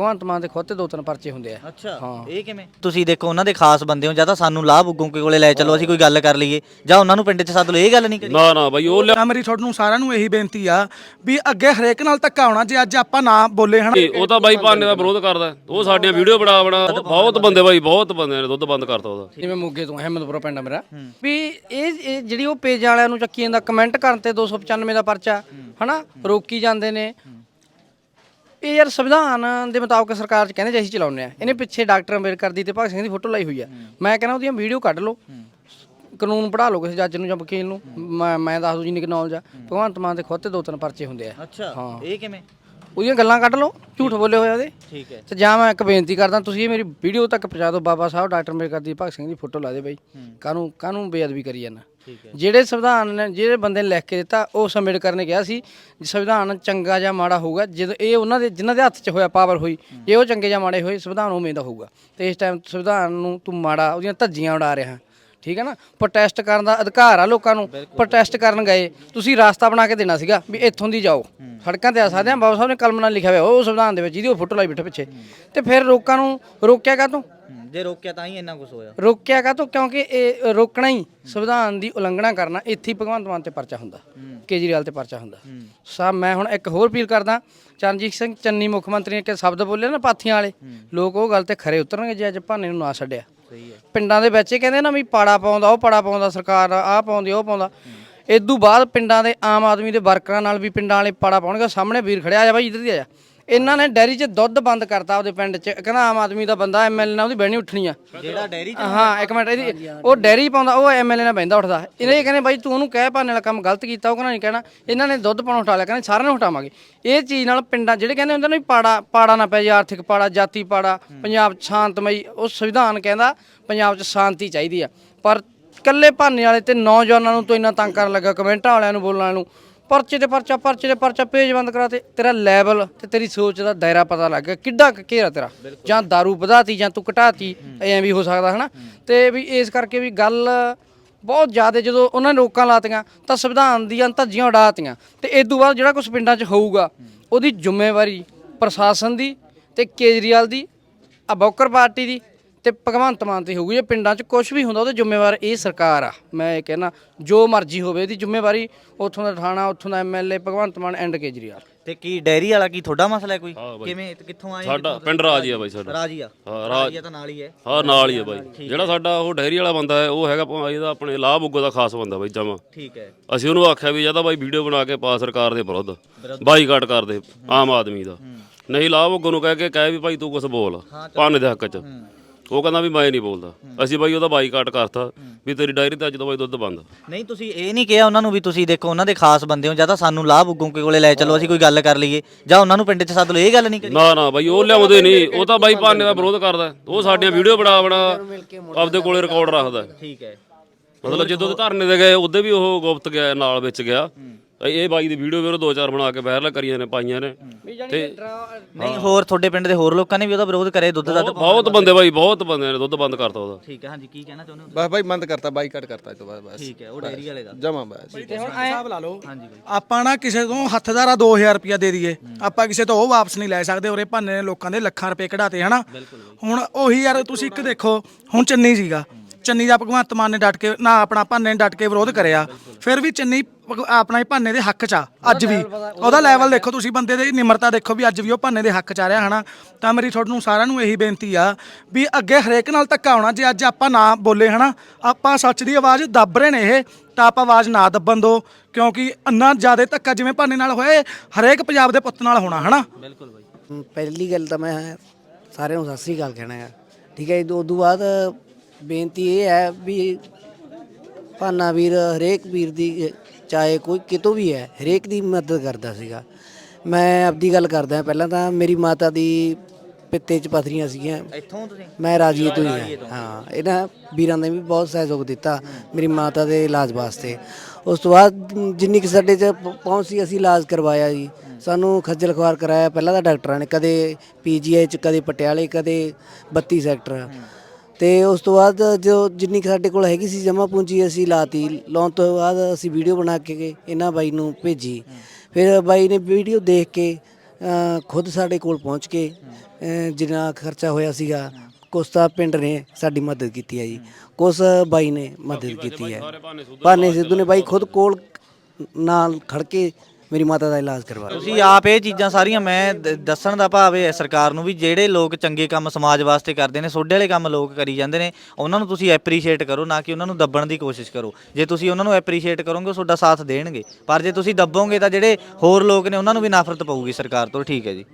ਭਗਵੰਤ ਮਾਨ ਦੇ ਖੁਦ ਤੇ ਦੋ ਤਿੰਨ ਪਰਚੇ ਹੁੰਦੇ ਆ। ਅੱਛਾ ਹਾਂ। ਇਹ ਕਿਵੇਂ? ਤੁਸੀਂ ਦੇਖੋ ਉਹਨਾਂ ਦੇ ਖਾਸ ਬੰਦੇ ਹੋ ਜਾਂ ਤਾਂ ਸਾਨੂੰ ਲਾਭ ਉਗੋਂ ਕੋਲੇ ਲੈ ਚੱਲੋ ਅਸੀਂ ਕੋਈ ਗੱਲ ਕਰ ਲਈਏ ਜਾਂ ਉਹਨਾਂ ਨੂੰ ਪਿੰਡ 'ਚ ਸੱਦ ਲਓ ਇਹ ਗੱਲ ਨਹੀਂ ਕਰੀ। ਨਾ ਨਾ ਬਾਈ ਉਹ ਲਿਆ ਤਾਂ ਮੇਰੀ ਤੁਹਾਨੂੰ ਸਾਰਿਆਂ ਨੂੰ ਇਹੀ ਬੇਨਤੀ ਆ ਵੀ ਅੱਗੇ ਹਰੇਕ ਨਾਲ ਧੱਕਾ ਹੋਣਾ ਜੇ ਅੱਜ ਆਪਾਂ ਨਾ ਬੋਲੇ ਹਨਾ। ਉਹ ਤਾਂ ਬਾਈ ਭਾਨੇ ਦਾ ਵਿਰੋਧ ਕਰਦਾ। ਉਹ ਸਾਡੀਆਂ ਵੀਡੀਓ ਬਣਾ ਬਣਾ ਬਹੁਤ ਬੰਦੇ ਬਾਈ ਬਹੁਤ ਬੰਦਿਆਂ ਨੇ ਦੁੱਧ ਬੰਦ ਕਰਤਾ ਉਹਦਾ। ਜਿਵੇਂ ਮੋਗੇ ਤੋਂ ਅਹਿਮਦਪੁਰਾ ਪਿੰਡ ਆ ਮੇਰਾ ਵੀ ਇਹ ਇਹ ਜਿਹੜੀ ਉਹ ਪੇਜ ਵਾਲਿਆਂ ਨੂੰ ਚੱਕੀ ਜਾਂਦਾ ਕਮੈਂਟ ਕਰਨ ਤੇ 295 ਦਾ ਪਰਚਾ ਹਨਾ? ਰੋਕੀ ਜਾਂਦੇ ਨੇ। ਇਹ ਯਾਰ ਸੰਵਿਧਾਨ ਦੇ ਮੁਤਾਬਕ ਸਰਕਾਰ ਚ ਕਹਿੰਦੇ ਜੇ ਅਸੀਂ ਚਲਾਉਂਦੇ ਆ ਇਹਨੇ ਪਿੱਛੇ ਡਾਕਟਰ ਅੰਬੇਡਕਰ ਦੀ ਤੇ ਭਗਤ ਸਿੰਘ ਦੀ ਫੋਟੋ ਲਾਈ ਹੋਈ ਆ। ਮੈਂ ਕਹਿੰਦਾ ਉਹਦੀਆਂ ਵੀਡੀਓ ਕੱਢ ਲਓ। ਕਾਨੂੰਨ ਪੜ੍ਹਾ ਲਓ ਕਿਸੇ ਜੱਜ ਨੂੰ ਜਾਂ ਵਕੀਲ ਨੂੰ। ਮੈਂ ਮੈਂ ਦੱਸ ਦੂ ਜਿੰਨੀ ਕਿ ਨੌਲੇਜ ਆ। ਭਗਵੰਤ ਮਾਨ ਦੇ ਖੁਦ ਤੇ ਦੋ ਤਿੰਨ ਪਰਚੇ ਹੁੰਦੇ ਆ। ਅੱਛਾ। ਹਾਂ। ਇਹ ਕਿਵੇਂ? ਉਹਦੀਆਂ ਗੱਲਾਂ ਕੱਢ ਲਓ। ਝੂਠ ਬੋਲੇ ਹੋਏ ਉਹਦੇ। ਠੀਕ ਹੈ। ਤੇ ਜਾਂ ਮੈਂ ਇੱਕ ਬੇਨਤੀ ਕਰਦਾ ਤੁਸੀਂ ਇਹ ਮੇਰੀ ਵੀਡੀਓ ਤੱਕ ਪਹੁੰਚਾ ਦਿਓ। ਬਾਬਾ ਸਾਹਿਬ ਡਾਕਟਰ ਅੰਬੇਡਕਰ ਦੀ ਭਗਤ ਸਿੰਘ ਦੀ ਫੋਟੋ ਲਾ ਦੇ ਬਾਈ। ਕਾਹਨੂੰ ਕਾਹਨੂੰ ਬੇਅਦਬੀ ਕਰੀ ਜਾਂਦਾ? ਜਿਹੜੇ ਸੰਵਿਧਾਨ ਨੇ ਜਿਹੜੇ ਬੰਦੇ ਨੇ ਲਿਖ ਕੇ ਦਿੱਤਾ ਉਹ ਅੰਬੇਡਕਰ ਨੇ ਕਿਹਾ ਸੀ ਸੰਵਿਧਾਨ ਚੰਗਾ ਜਾਂ ਮਾੜਾ ਹੋਊਗਾ ਜਦੋਂ ਇਹ ਉਹਨਾਂ ਦੇ ਜਿਨ੍ਹਾਂ ਦੇ ਹੱਥ 'ਚ ਹੋਇਆ ਪਾਵਰ ਹੋਈ ਜੇ ਉਹ ਚੰਗੇ ਜਾਂ ਮਾੜੇ ਹੋਏ ਸੰਵਿਧਾਨ ਉਵੇਂ ਦਾ ਹੋਊਗਾ। ਤੇ ਇਸ ਟਾਈਮ ਸੰਵਿਧਾਨ ਨੂੰ ਤੂੰ ਮਾੜਾ ਉਹਦੀਆਂ ਧੱਜੀਆਂ ਉਡਾ ਰਿਹਾ। ਠੀਕ ਹੈ ਨਾ? ਪ੍ਰੋਟੈਸਟ ਕਰਨ ਦਾ ਅਧਿਕਾਰ ਆ ਲੋਕਾਂ ਨੂੰ। ਪ੍ਰੋਟੈਸਟ ਕਰਨ ਗਏ। ਤੁਸੀਂ ਰਾਸਤਾ ਬਣਾ ਕੇ ਦੇਣਾ ਸੀਗਾ ਵੀ ਇੱਥੋਂ ਦੀ ਜਾਓ। ਸੜਕਾਂ ਤੇ ਆ ਸਕਦੇ ਆ ਬਾਬਾ ਸਾਹਿਬ ਨੇ ਕਲਮ ਨਾਲ ਲਿਖਿਆ ਹੋਇਆ ਉਹ ਸੰਵਿਧਾਨ ਦੇ ਵਿੱਚ ਜਿਹਦੀ ਉਹ ਫੋਟੋ ਲਾਈ ਬੈਠੇ ਪਿੱਛੇ। ਤੇ ਫਿਰ ਲੋਕਾਂ ਨੂੰ ਰੋਕਿਆ ਕਾਹਤੋਂ? ਹੂੰ, ਜੇ ਰੋਕਿਆ ਤਾਂ ਹੀ ਇੰਨਾ ਕੁਝ ਹੋਇਆ। ਰੋਕਿਆ ਕਾ ਕਿਉਂਕਿ ਇਹ ਰੋਕਣਾ ਹੀ ਸੰਵਿਧਾਨ ਦੀ ਉਲੰਘਣਾ ਕਰਨਾ ਇੱਥੇ ਭਗਵੰਤ ਮਾਨ ਤੇ ਪਰਚਾ ਹੁੰਦਾ ਕੇਜਰੀਵਾਲ ਤੇ ਪਰਚਾ ਹੁੰਦਾ। ਸਾ ਮੈਂ ਹੁਣ ਇੱਕ ਹੋਰ ਅਪੀਲ ਕਰਦਾ ਚਰਨਜੀਤ ਸਿੰਘ ਚੰਨੀ ਮੁੱਖ ਮੰਤਰੀ ਨੇ ਕਿ ਸ਼ਬਦ ਬੋਲੇ ਨਾ ਪਾਥੀਆਂ ਵਾਲੇ। ਲੋਕ ਉਹ ਗੱਲ ਤੇ ਖਰੇ ਉਤਰਨਗੇ ਜੇ ਅੱਜ ਭਾਨੇ ਨੂੰ ਨਾ ਛੱਡਿਆ। ਸਹੀ ਹੈ। ਪਿੰਡਾਂ ਦੇ ਵਿੱਚ ਇਹ ਕਹਿੰਦੇ ਨਾ ਵੀ ਪਾੜਾ ਪਾਉਂਦਾ, ਉਹ ਪਾੜਾ ਪਾਉਂਦਾ ਸਰਕਾਰ, ਆਹ ਪਾਉਂਦੀ, ਉਹ ਪਾਉਂਦਾ। ਇਦੋਂ ਬਾਅਦ ਪਿੰਡਾਂ ਦੇ ਆਮ ਆਦਮੀ ਦੇ ਵਰਕਰਾਂ ਨਾਲ ਵੀ ਪਿੰਡਾਂ ਵਾਲੇ ਪਾੜਾ ਪਾਉਣਗੇ, ਸਾਹਮਣੇ ਵੀਰ ਖੜਿਆ ਆ ਜਾ ਬਾਈ, ਇੱਧਰ ਦੀ ਆ ਜਾ। ਇਹਨਾਂ ਨੇ ਡੈਰੀ 'ਚ ਦੁੱਧ ਬੰਦ ਕਰਤਾ ਉਹਦੇ ਪਿੰਡ 'ਚ। ਕਹਿੰਦਾ ਆਮ ਆਦਮੀ ਦਾ ਬੰਦਾ ਐਮਐਲਏ ਨਾਲ ਉਹਦੀ ਬਹਿਣੀ ਉੱਠਣੀ ਆ। ਜਿਹੜਾ ਡੈਰੀ ਹਾਂ ਇੱਕ ਮਿੰਟ ਇਹਦੀ ਉਹ ਡੈਰੀ ਪਾਉਂਦਾ ਉਹ ਐਮਐਲਏ ਨਾਲ ਬੈਂਦਾ ਉੱਠਦਾ। ਇਹਨੇ ਇਹ ਕਹਿੰਦੇ ਬਾਈ ਤੂੰ ਉਹਨੂੰ ਕਹਿ ਭਾਨੇ ਵਾਲਾ ਕੰਮ ਗਲਤ ਕੀਤਾ ਉਹ ਕਹਿੰਦਾ ਨਹੀਂ ਕਹਿਣਾ। ਇਹਨਾਂ ਨੇ ਦੁੱਧ ਪਾਉਣਾ ਉਠਾ ਲਿਆ ਕਹਿੰਦੇ ਸਾਰਿਆਂ ਨੂੰ ਹਟਾਵਾਂਗੇ ਇਹ ਚੀਜ਼ ਨਾਲ ਪਿੰਡਾਂ ਜਿਹੜੇ ਕਹਿੰਦੇ ਹੁੰਦੇ ਨੇ ਪਾੜਾ ਪਾੜਾ ਨਾ ਪੈ ਜਾ ਆਰਥਿਕ ਪਾੜਾ ਜਾਤੀ ਪਾੜਾ ਪੰਜਾਬ ਸ਼ਾਂਤਮਈ ਉਹ ਸੰਵਿਧਾਨ ਕਹਿੰਦਾ ਪੰਜਾਬ 'ਚ ਸ਼ਾਂਤੀ ਚਾਹੀਦੀ ਆ। ਪਰ ਕੱਲੇ ਭਾਨੇ ਵਾਲੇ ਤੇ ਨੌਜਵਾਨਾਂ ਨੂੰ ਤੋਂ ਇੰਨਾ ਤੰਗ ਕਰਨ ਲੱਗਾ ਕਮੈਂਟਾਂ ਵਾਲਿਆਂ ਨੂੰ ਬੋਲਣ ਵਾਲਿਆਂ ਨੂੰ ਪਰਚੇ ਤੇ ਪਰਚਾ ਪਰਚੇ ਤੇ ਪਰਚਾ ਪੇਜ ਬੰਦ ਕਰਾ ਤੇ ਤੇਰਾ ਲੈਵਲ ਤੇ ਤੇਰੀ ਸੋਚ ਦਾ ਦਾਇਰਾ ਪਤਾ ਲੱਗ ਗਿਆ। ਕਿੱਡਾ ਘੇਰਾ ਤੇਰਾ? ਜਾਂ दारू ਵਧਾਤੀ ਜਾਂ ਤੂੰ ਘਟਾਤੀ ਐਂ ਵੀ ਹੋ ਸਕਦਾ ਹਨਾ? ਤੇ ਵੀ ਇਸ ਕਰਕੇ ਵੀ ਗੱਲ ਬਹੁਤ ਜ਼ਿਆਦਾ ਜਦੋਂ ਉਹਨਾਂ ਨੇ ਰੋਕਾਂ ਲਾਤੀਆਂ ਤਾਂ ਸੰਵਿਧਾਨ ਦੀਆਂ ਧੱਜੀਆਂ ਉਡਾਤੀਆਂ। ਤੇ ਇਸ ਤੋਂ ਬਾਅਦ ਜਿਹੜਾ ਕੁਝ ਪਿੰਡਾਂ 'ਚ ਹੋਊਗਾ ਉਹਦੀ ਜ਼ਿੰਮੇਵਾਰੀ ਪ੍ਰਸ਼ਾਸਨ ਦੀ ਤੇ ਕੇਜਰੀਵਾਲ ਦੀ ਆ ਬੌਕਰ ਪਾਰਟੀ ਦੀ ਤੇ ਭਗਵੰਤ ਮਾਨ ਤੇ ਹੋਊਗੀ ਜੇ ਪਿੰਡਾਂ 'ਚ ਕੁਝ ਵੀ ਹੁੰਦਾ ਉਹਦੇ ਜ਼ਿੰਮੇਵਾਰ ਇਹ ਸਰਕਾਰ ਆ। ਮੈਂ ਇਹ ਕਹਿਣਾ ਜੋ ਮਰਜ਼ੀ ਹੋਵੇ ਇਹਦੀ ਜ਼ਿੰਮੇਵਾਰੀ ਉੱਥੋਂ ਦਾ ਥਾਣਾ ਉੱਥੋਂ ਦਾ ਐਮਐਲਏ ਭਗਵੰਤ ਮਾਨ ਐਂਡ ਕੇਜਰੀਵਾਲ। ਤੇ ਕੀ ਡੈਰੀ ਵਾਲਾ ਕੀ ਤੁਹਾਡਾ ਮਸਲਾ ਹੈ ਕੋਈ? ਕਿਵੇਂ ਕਿੱਥੋਂ ਆਏ? ਸਾਡਾ ਪਿੰਡ ਰਾਜੀ ਆ ਬਾਈ ਸਾਡਾ। ਰਾਜੀ ਆ? ਹਾਂ ਰਾਜੀ ਆ ਤਾਂ ਨਾਲ ਹੀ ਹੈ। ਹਾਂ ਨਾਲ ਹੀ ਆ ਬਾਈ। ਜਿਹੜਾ ਸਾਡਾ ਉਹ ਡੈਰੀ ਵਾਲਾ ਬੰਦਾ ਹੈ ਉਹ ਹੈਗਾ ਪ- ਇਹਦਾ ਆਪਣੇ ਲਾਭ ਉਗੋ ਦਾ ਖਾਸ ਬੰਦਾ ਬਾਈ ਜਮਾ। ਠੀਕ ਹੈ। ਅਸੀਂ ਉਹਨੂੰ ਆਖਿਆ ਵੀ ਜਾਂ ਤਾਂ ਬਾਈ ਵੀਡੀਓ ਬਣਾ ਕੇ ਪਾ ਸਰਕਾਰ ਦੇ ਵਿਰੁੱਧ ਬਾਈਕਾਟ ਕਰ ਦੇ ਆਮ ਆਦਮੀ ਦਾ। ਨਹੀਂ ਲਾਭ ਉਗੋ ਨੂੰ ਕਹਿ ਕੇ ਕਹਿ ਵੀ ਭਾਈ ਤੂੰ ਕੁਝ ਬੋਲ ਭਾਨੇ ਦੇ ਹੱਕ 'ਚ। ਉਹ ਕਹਿੰਦਾ ਵੀ ਮੈਂ ਨਹੀਂ ਬੋਲਦਾ। ਅਸੀਂ ਬਾਈ ਉਹਦਾ ਬਾਈਕਾਟ ਕਰਤਾ ਵੀ ਤੇਰੀ ਡਾਇਰੀ ਤੇ ਅੱਜ ਤੋਂ ਬਾਈ ਦੁੱਧ ਬੰਦ। ਨਹੀਂ ਤੁਸੀਂ ਇਹ ਨਹੀਂ ਕਿਹਾ ਉਹਨਾਂ ਨੂੰ ਵੀ ਤੁਸੀਂ ਦੇਖੋ ਉਹਨਾਂ ਦੇ ਖਾਸ ਬੰਦੇ ਹੋ ਜਾਂ ਤਾਂ ਸਾਨੂੰ ਲਾਭ ਉਗੋਂ ਕੋਲੇ ਲੈ ਚੱਲੋ ਅਸੀਂ ਕੋਈ ਗੱਲ ਕਰ ਲਈਏ ਜਾਂ ਉਹਨਾਂ ਨੂੰ ਪਿੰਡ 'ਚ ਸੱਦ ਲਓ ਇਹ ਗੱਲ ਨਹੀਂ ਕਰੀ। ਨਾ ਨਾ ਬਾਈ ਉਹ ਲਿਆਉਂਦੇ ਨਹੀਂ ਉਹ ਤਾਂ ਬਾਈ ਭਾਨੇ ਦਾ ਵਿਰੋਧ ਕਰਦਾ। ਉਹ ਸਾਡੀਆਂ ਵੀਡੀਓ ਬਣਾ ਬਣਾ ਆਪਦੇ ਕੋਲੇ ਰਿਕਾਰਡ ਰੱਖਦਾ। ਠੀਕ ਹੈ। ਮਤਲਬ ਜਦੋਂ ਉਹ ਧਰਨੇ ਤੇ ਗਏ ਉਹਦੇ ਵੀ ਉਹ ਗੁਪਤ ਗਿਆ ਨਾਲ ਵਿੱਚ ਗਿਆ। ਇਹ ਬਾਈ ਦੀ ਵੀਡੀਓ ਵੀ ਉਹ ਦੋ ਚਾਰ ਬਣਾ ਕੇ ਵਾਇਰਲ ਕਰੀਆਂ ਨੇ ਪਾਈਆਂ ਨੇ। ਤੇ ਨਹੀਂ ਹੋਰ ਤੁਹਾਡੇ ਪਿੰਡ ਦੇ ਹੋਰ ਲੋਕਾਂ ਨੇ ਵੀ ਉਹਦਾ ਵਿਰੋਧ ਕਰੇ ਦੁੱਧ ਦਾ ਬਹੁਤ- ਬਹੁਤ ਬੰਦੇ ਬਾਈ ਬਹੁਤ ਬੰਦਿਆਂ ਨੇ ਦੁੱਧ ਬੰਦ ਕਰਤਾ ਉਹਦਾ। ਠੀਕ ਹੈ ਹਾਂਜੀ ਕੀ ਕਹਿਣਾ ਚਾਹੁੰਦੇ ਹੋ ਬਸ ਬਾਈ ਬੰਦ ਕਰਤਾ ਬਾਈਕਾਟ ਕਰਤਾ ਇਹ ਤੋਂ ਬਾਅਦ ਬਸ। ਠੀਕ ਹੈ ਉਹ ਡੈਰੀ ਵਾਲੇ ਦਾ। ਜਮਾ ਬਸ। ਹਿਸਾਬ ਲਾ ਲਓ ਹਾਂਜੀ ਬਾਈ। ਆਪਾਂ ਨਾ ਕਿਸੇ ਤੋਂ ਹੱਥਦਾਰਾ 2000 ਰੁਪਇਆ ਦੇ ਦਈਏ ਆਪਾਂ ਕਿਸੇ ਤੋਂ ਉਹ ਵਾਪਸ ਨਹੀਂ ਲੈ ਸਕਦੇ ਉਰੇ ਭਾਨੇ ਨੇ ਲੋਕਾਂ ਦੇ ਲੱਖਾਂ ਰੁਪਏ ਕਢਾਤੇ ਹਨਾ? ਹੁਣ ਉਹੀ ਯਾਰ ਤੁਸੀਂ ਇੱਕ ਦੇਖੋ ਹੁਣ ਚੰਨੀ ਸੀਗਾ ਚੰਨੀ ਦਾ ਭਗਵੰਤ ਮਾਨ ਨੇ ਡਟ ਕੇ ਨਾ ਆਪਣਾ ਭਾਨੇ ਨੇ ਡਟ ਕੇ ਵਿਰੋਧ ਕਰਿਆ। ਫਿਰ ਵੀ ਚੰਨੀ ਭਗ- ਆਪਣਾ ਹੀ ਭਾਨੇ ਦੇ ਹੱਕ 'ਚ ਆ ਅੱਜ ਵੀ। ਉਹਦਾ ਲੈਵਲ ਦੇਖੋ ਤੁਸੀਂ ਬੰਦੇ ਦੀ ਨਿਮਰਤਾ ਦੇਖੋ ਵੀ ਅੱਜ ਵੀ ਉਹ ਭਾਨੇ ਦੇ ਹੱਕ 'ਚ ਆ ਰਿਹਾ ਹਨਾ? ਤਾਂ ਮੇਰੀ ਤੁਹਾਨੂੰ ਸਾਰਿਆਂ ਨੂੰ ਇਹੀ ਬੇਨਤੀ ਆ ਵੀ ਅੱਗੇ ਹਰੇਕ ਨਾਲ ਧੱਕਾ ਹੋਣਾ ਜੇ ਅੱਜ ਆਪਾਂ ਨਾ ਬੋਲੇ ਹਨਾ? ਆਪਾਂ ਸੱਚ ਦੀ ਆਵਾਜ਼ ਦੱਬ ਰਹੇ ਨੇ ਇਹ ਤਾਂ ਆਪਾਂ ਆਵਾਜ਼ ਨਾ ਦੱਬਣ ਦੋ। ਕਿਉਂਕਿ ਅੰਨਾ ਜ਼ਿਆਦਾ ਧੱਕਾ ਜਿਵੇਂ ਭਾਨੇ ਨਾਲ ਹੋਇਆ ਇਹ ਹਰੇਕ ਪੰਜਾਬ ਦੇ ਪੁੱਤ ਨਾਲ ਹੋਣਾ ਹਨਾ? ਬਿਲਕੁਲ ਬਾਈ। ਹਮ, ਪਹਿਲੀ ਗੱਲ ਤਾਂ ਮੈਂ ਸਾਰਿਆਂ ਨੂੰ ਸਤਿ ਸ੍ਰੀ ਅਕਾਲ ਕਹਿਣਾ ਹੈ ਠੀਕ ਹੈ ਜੀ ਉਦੋਂ ਬਾਅਦ ਬੇਨਤੀ ਇਹ ਹੈ ਵੀ ਭਾਨਾ ਵੀਰ ਹਰੇਕ ਵੀਰ ਦੀ ਚਾਹੇ ਕੋਈ ਕਿਤੋਂ ਵੀ ਹੈ ਹਰੇਕ ਦੀ ਮਦਦ ਕਰਦਾ ਸੀਗਾ। ਮੈਂ ਆਪਦੀ ਗੱਲ ਕਰਦਾ ਪਹਿਲਾਂ ਤਾਂ ਮੇਰੀ ਮਾਤਾ ਦੀ ਪਿੱਤੇ 'ਚ ਪਥਰੀਆਂ ਸੀਗੀਆਂ। ਇੱਥੋਂ ਤੁਸੀਂ? ਮੈਂ ਰਾਜੀਏ ਤੋਂ ਹੀ ਹਾਂ। ਹਾਂ ਇਹਨਾਂ ਵੀਰਾਂ ਨੇ ਵੀ ਬਹੁਤ ਸਹਿਯੋਗ ਦਿੱਤਾ ਮੇਰੀ ਮਾਤਾ ਦੇ ਇਲਾਜ ਵਾਸਤੇ। ਉਸ ਤੋਂ ਬਾਅਦ ਜਿੰਨੀ ਕਿ ਸਾਡੇ 'ਚ ਪਹੁੰਚ ਸੀ ਅਸੀਂ ਇਲਾਜ ਕਰਵਾਇਆ ਜੀ। ਸਾਨੂੰ ਖੱਜਲ ਖੁਆਰ ਕਰਾਇਆ। ਪਹਿਲਾਂ ਤਾਂ ਡਾਕਟਰਾਂ ਨੇ ਕਦੇ ਪੀਜੀਆਈ 'ਚ ਕਦੇ ਪਟਿਆਲੇ ਕਦੇ 32 ਸੈਕਟਰ। ਤੇ ਉਸ ਤੋਂ ਬਾਅਦ ਜੋ ਜਿੰਨੀ ਕੁ ਸਾਡੇ ਕੋਲ ਹੈਗੀ ਸੀ ਜਮਾ ਪੂੰਜੀ ਅਸੀਂ ਲਾਤੀ। ਲਾਉਣ ਤੋਂ ਬਾਅਦ ਅਸੀਂ ਵੀਡੀਓ ਬਣਾ ਕੇ ਇਹਨਾਂ ਬਾਈ ਨੂੰ ਭੇਜੀ। ਫਿਰ ਬਾਈ ਨੇ ਵੀਡੀਓ ਦੇਖ ਕੇ ਅ, ਖੁਦ ਸਾਡੇ ਕੋਲ ਪਹੁੰਚ ਕੇ ਅ, ਜਿੰਨਾ ਖਰਚਾ ਹੋਇਆ ਸੀਗਾ ਕੁਛ ਤਾਂ ਪਿੰਡ ਨੇ ਸਾਡੀ ਮਦਦ ਕੀਤੀ ਹੈ ਜੀ। ਕੁਛ ਬਾਈ ਨੇ ਮਦਦ ਕੀਤੀ ਹੈ ਭਾਨੇ ਸਿੱਧੂ ਨੇ ਬਾਈ ਖੁਦ ਕੋਲ ਨਾਲ ਖੜ ਕੇ ਮੇਰੀ ਮਾਤਾ ਦਾ ਇਲਾਜ ਕਰਵਾਇਆ ਤੁਸੀਂ ਆਪ ਇਹ ਚੀਜ਼ਾਂ ਸਾਰੀਆਂ ਮੈਂ ਦ- ਦੱਸਣ ਦਾ ਭਾਵ ਇਹ ਹੈ ਸਰਕਾਰ ਨੂੰ ਵੀ ਜਿਹੜੇ ਲੋਕ ਚੰਗੇ ਕੰਮ ਸਮਾਜ ਵਾਸਤੇ ਕਰਦੇ ਨੇ ਸੋਡੇ ਵਾਲੇ ਕੰਮ ਲੋਕ ਕਰੀ ਜਾਂਦੇ ਨੇ, ਉਹਨਾਂ ਨੂੰ ਤੁਸੀਂ ਐਪਰੀਸ਼ੀਏਟ ਕਰੋ, ਨਾ ਕਿ ਉਹਨਾਂ ਨੂੰ ਦੱਬਣ ਦੀ ਕੋਸ਼ਿਸ਼ ਕਰੋ। ਜੇ ਤੁਸੀਂ ਉਹਨਾਂ ਨੂੰ ਐਪਰੀਸ਼ੀਏਟ ਕਰੋਗੇ, ਉਹ ਤੁਹਾਡਾ ਸਾਥ ਦੇਣਗੇ। ਪਰ ਜੇ ਤੁਸੀਂ ਦੱਬੋਗੇ ਤਾਂ ਜਿਹੜੇ ਹੋਰ ਲੋਕ ਨੇ, ਉਹਨਾਂ ਨੂੰ ਵੀ ਨਫ਼ਰਤ ਪਊਗੀ ਸਰਕਾਰ ਤੋਂ, ਠੀਕ ਹੈ ਜੀ।